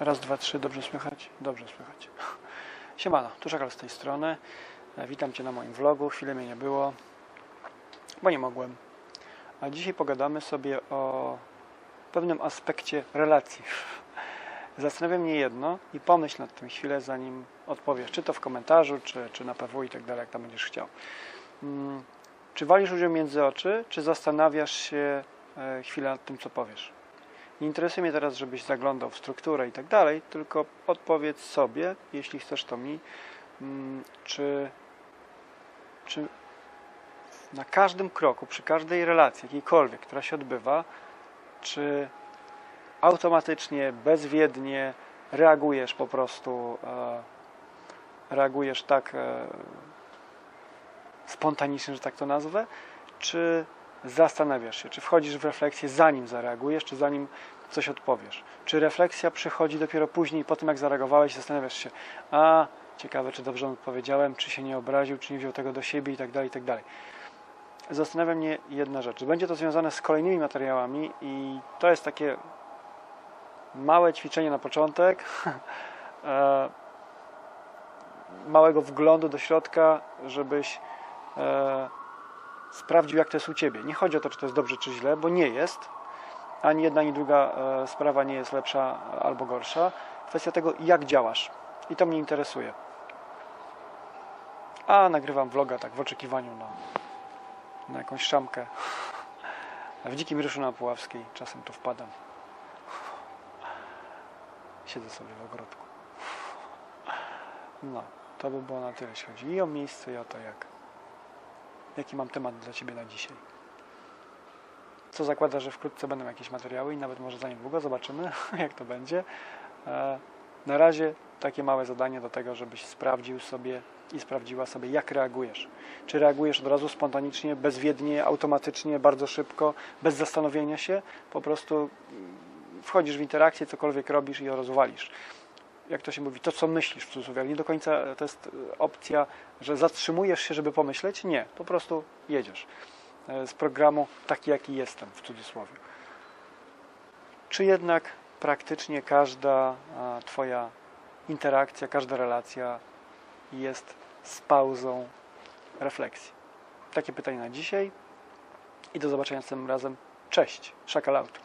Raz, dwa, trzy, dobrze słychać? Dobrze słychać. Siemano, tu Szakal z tej strony. E, Witam Cię na moim vlogu. Chwilę mnie nie było, bo nie mogłem. A dzisiaj pogadamy sobie o pewnym aspekcie relacji. Zastanawia mnie jedno i pomyśl nad tym chwilę, zanim odpowiesz, czy to w komentarzu, czy, czy na PW i tak dalej, jak tam będziesz chciał. Mm, Czy walisz ludziom między oczy, czy zastanawiasz się e, chwilę nad tym, co powiesz? Nie interesuje mnie teraz, żebyś zaglądał w strukturę i tak dalej, tylko odpowiedz sobie, jeśli chcesz to mi, mm, czy, czy na każdym kroku, przy każdej relacji, jakiejkolwiek, która się odbywa, czy automatycznie, bezwiednie reagujesz po prostu, e, reagujesz tak e, spontanicznie, że tak to nazwę, czy zastanawiasz się, czy wchodzisz w refleksję zanim zareagujesz, czy zanim coś odpowiesz. Czy refleksja przychodzi dopiero później, po tym jak zareagowałeś, zastanawiasz się, a ciekawe, czy dobrze odpowiedziałem, czy się nie obraził, czy nie wziął tego do siebie i tak dalej, i tak dalej. Zastanawia mnie jedna rzecz. Będzie to związane z kolejnymi materiałami i to jest takie małe ćwiczenie na początek, e, małego wglądu do środka, żebyś e, sprawdził, jak to jest u Ciebie. Nie chodzi o to, czy to jest dobrze, czy źle, bo nie jest. Ani jedna, ani druga e, sprawa nie jest lepsza albo gorsza. Kwestia tego, jak działasz. I to mnie interesuje. A nagrywam vloga tak w oczekiwaniu na, na jakąś szamkę. W dzikim ryszu na Puławskiej czasem tu wpadam. Siedzę sobie w ogródku. No, to by było na tyle, jeśli chodzi i o miejsce, i o to, jak, jaki mam temat dla Ciebie na dzisiaj. Co zakłada, że wkrótce będą jakieś materiały i nawet może za niedługo zobaczymy, jak to będzie. E, Na razie takie małe zadanie do tego, żebyś sprawdził sobie i sprawdziła sobie, jak reagujesz. Czy reagujesz od razu spontanicznie, bezwiednie, automatycznie, bardzo szybko, bez zastanowienia się, po prostu mm, wchodzisz w interakcję, cokolwiek robisz i ją rozwalisz. Jak to się mówi, to co myślisz w cudzysłowie, ale nie do końca to jest e, opcja, że zatrzymujesz się, żeby pomyśleć. Nie, po prostu jedziesz e, z programu taki, jaki jestem w cudzysłowie. Czy jednak praktycznie każda Twoja interakcja, każda relacja jest z pauzą refleksji? Takie pytanie na dzisiaj i do zobaczenia następnym razem. Cześć, szakalautu.